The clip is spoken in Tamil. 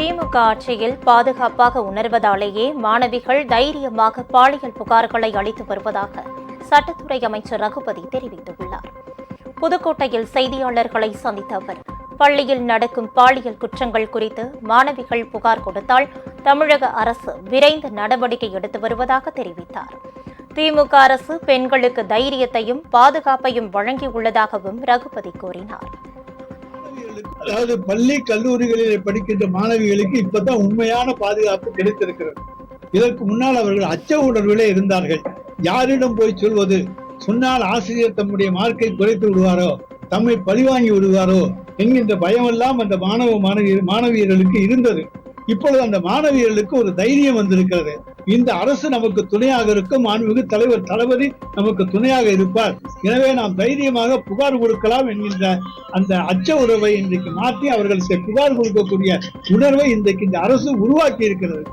திமுக ஆட்சியில் பாதுகாப்பாக உணர்வதாலேயே மாணவிகள் தைரியமாக பாலியல் புகார்களை அளித்து வருவதாக சட்டத்துறை அமைச்சர் ரகுபதி தெரிவித்துள்ளார். புதுக்கோட்டையில் செய்தியாளர்களை சந்தித்த அவர் பள்ளியில் நடக்கும் பாலியல் குற்றங்கள் குறித்து மாணவிகள் புகார் கொடுத்தால் தமிழக அரசு விரைந்து நடவடிக்கை எடுத்து வருவதாக தெரிவித்தார். திமுக அரசு பெண்களுக்கு தைரியத்தையும் பாதுகாப்பையும் வழங்கியுள்ளதாகவும் ரகுபதி கூறினார். அதாவது பள்ளி கல்லூரிகளில் படிக்கின்ற மாணவிகளுக்கு இப்பதான் உண்மையான பாதுகாப்பு கிடைத்திருக்கிறது. இதற்கு முன்னால் அவர்கள் அச்ச உணர்விலே இருந்தார்கள். யாரிடம் போய் சொல்வது சொன்னால் ஆசிரியர் தம்முடைய மார்க்கை குறைத்து விடுவாரோ தம்மை பழிவாங்கி விடுவாரோ என்கின்ற பயமெல்லாம் அந்த மாணவ மாணவி மாணவியர்களுக்கு இருந்தது. இப்பொழுது அந்த மாணவியர்களுக்கு ஒரு தைரியம் வந்திருக்கிறது. இந்த அரசு நமக்கு துணையாக இருக்கும் மாண்புமிகு தலைவர் தளபதி நமக்கு துணையாக இருப்பார். எனவே நாம் தைரியமாக புகார் கொடுக்கலாம் என்கின்ற அந்த அச்ச உறவை இன்றைக்கு மாற்றி அவர்களுக்கு புகார் கொடுக்கக்கூடிய உணர்வை இன்றைக்கு இந்த அரசு உருவாக்கி இருக்கிறது